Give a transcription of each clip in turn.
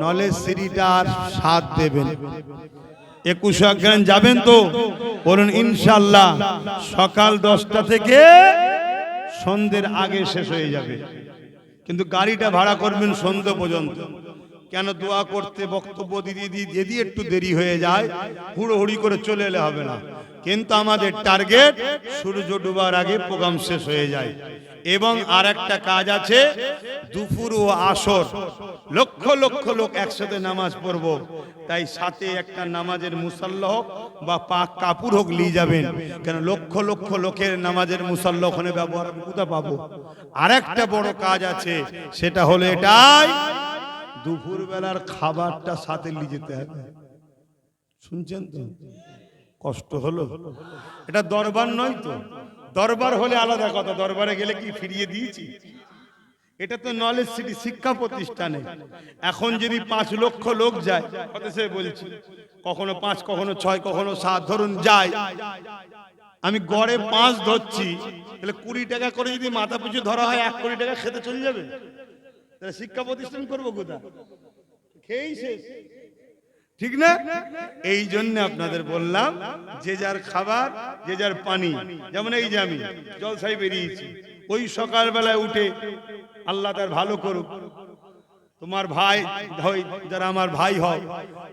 Knowledge সিরিটার সাথ দেবেন। একুশে অজ্ঞান যাবেন তো? বলুন ইনশাল্লাহ সকাল দশটা থেকে সন্ধ্যের আগে শেষ হয়ে যাবে। কিন্তু গাড়িটা ভাড়া করবেন সন্ধ্যে পর্যন্ত। কেন দোয়া করতে বক্তব্য দিদি দিদি, যদি একটু দেরি হয়ে যায়, হুড়োহুড়ি করে চলে এলে হবে না। কিন্তু আমাদের টার্গেট, সূর্য ডুবার আগে প্রোগ্রাম শেষ হয়ে যায়। এবং আর একটা কাজ আছে, দুপুর ও আসর। লক্ষ লক্ষ লোক একসাথে নামাজ পড়ব। তাই সাথে একটা নামাজের মুসাল্লা হোক বা পাক কাপড় হোক নিয়ে যাবেন। কেন লক্ষ লক্ষ লোকের নামাজের মুসাল্লা ওখানে ব্যবহার কোথায় পাবো? আর একটা বড় কাজ আছে, সেটা হলো এটাই দুপুর বেলার খাবারটা সাথে নিয়ে যেতে হবে। শুনছেন তো? কষ্ট হলো? এটা দরবার নয় তো। দরবার হলে আলাদা কথা। দরবারে গেলে কি ফিরিয়ে দিয়েছি? এটা তো নলেজ সিটি শিক্ষা প্রতিষ্ঠানে। এখন যদি পাঁচ লক্ষ লোক যায় সে বলছি, কখনো পাঁচ, কখনো ছয়, কখনো সাত, ধরুন যায়। আমি গড়ে পাঁচ ধরছি, তাহলে কুড়ি টাকা করে যদি মাথা পিছু ধরা হয়, এক কোটি টাকা খেতে চলে যাবে? তাহলে শিক্ষা প্রতিষ্ঠান করব কোথা খেয়েই শেষ। ঠিক না? এই জন্য আপনাদের বললাম, যে যার খাবার, যে যার পানি, যেমন এই যে আমি জলসাই বেরিয়েছি, ওই সকালবেলায় উঠে আল্লাহ তার ভালো করুক। তোমার ভাই যারা আমার ভাই হয়,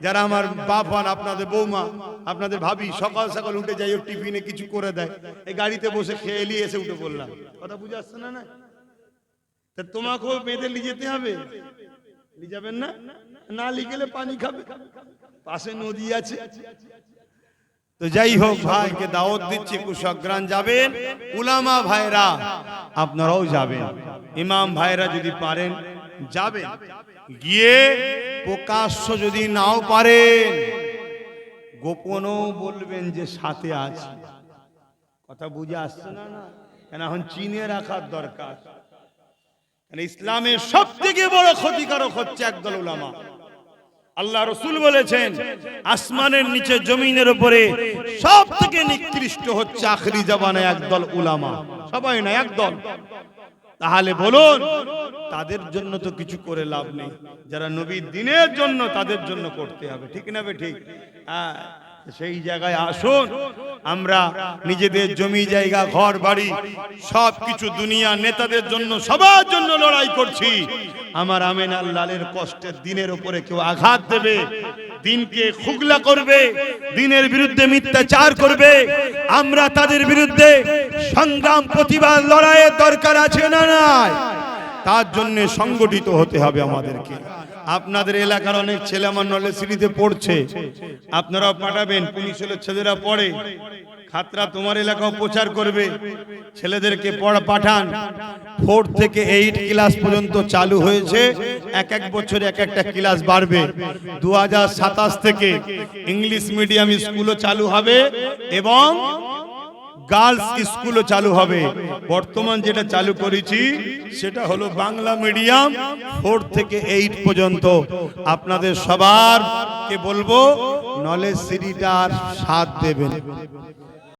যারা আমার বাপ হন, আপনাদের বৌমা, আপনাদের ভাবি, সকাল সকাল উঠে যাই ও টিফিনে কিছু করে দেয়। এই গাড়িতে বসে খেয়ে এলিয়ে এসে উঠে বললাম কথা বুঝে আসছে না না তা তোমাকেও বেঁধে নিয়ে যেতে হবে। নিয়ে যাবেন না? না লিয়ে গেলে পানি খাবে। পাশে নদী আছে। তো যাই হোক, ভাইকে দাওয়াত দিচ্ছি কুশগ্রান যাবেন। উলামা ভাইরা, আপনারাও যাবেন। ইমাম ভাইরা যদি পারেন, যাবেন। গিয়ে প্রকাশ্য যদি নাও পারেন, গোপনও বলবেন যে সাথে আছে। কথা বুঝে আসছে না? কেন এখন চিনে রাখার দরকার। ইসলামের সব থেকে বড় ক্ষতিকারক হচ্ছে একদল উলামা। আল্লাহ রসুল বলেছেন, আসমানের নিচে জমিনের উপরে সব থেকে নিকৃষ্ট হচ্ছে আখরি জাবানে একদল উলামা। সবাই না, একদল। তাহলে বলুন, তাদের জন্য তো কিছু করে লাভ নেই। যারা নবীর দিনের জন্য তাদের জন্য করতে হবে। ঠিক না ঠিক? সেই জায়গায় আসুন। আমরা নিজেদের জমি, জায়গা, ঘর, বাড়ি সব কিছু দুনিয়া নেতাদের জন্য, সবার জন্য লড়াই করছি। আমার আমেন আল্লালের কষ্টের দিনের উপরে কেউ আঘাত দেবে, দিনকে খুগলা করবে, দিনের বিরুদ্ধে মিথ্যাচার করবে। আমরা তাদের বিরুদ্ধে সংগ্রাম, প্রতিবাদ, লড়াইয়ের দরকার আছে না নাই? তার জন্য সংগঠিত হতে হবে আমাদেরকে। আপনাদের এলাকার অনেক ছেলে আমার নলে সিঁড়িতে পড়ছে। আপনারাও পাঠাবেন, পুলিশ হলে ছেলেরা পড়ে। খাতরা তোমার এলাকাও প্রচার করবে। ছেলেদেরকে পড়া পাঠান। ফোর থেকে এইট ক্লাস পর্যন্ত চালু হয়েছে। এক এক বছরে এক একটা ক্লাস বাড়বে। দু হাজার সাতাশ থেকে ইংলিশ মিডিয়াম স্কুলও চালু হবে এবং গার্লস স্কুলও চালু হবে। বর্তমান যেটা চালু করেছি, সেটা হলো বাংলা মিডিয়াম ফোর থেকে এইট পর্যন্ত। আপনাদের সবার কে বলব, নলেজ সিরিটার সাথ দেবেন।